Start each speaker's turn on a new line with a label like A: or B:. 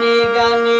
A: গানে গানে।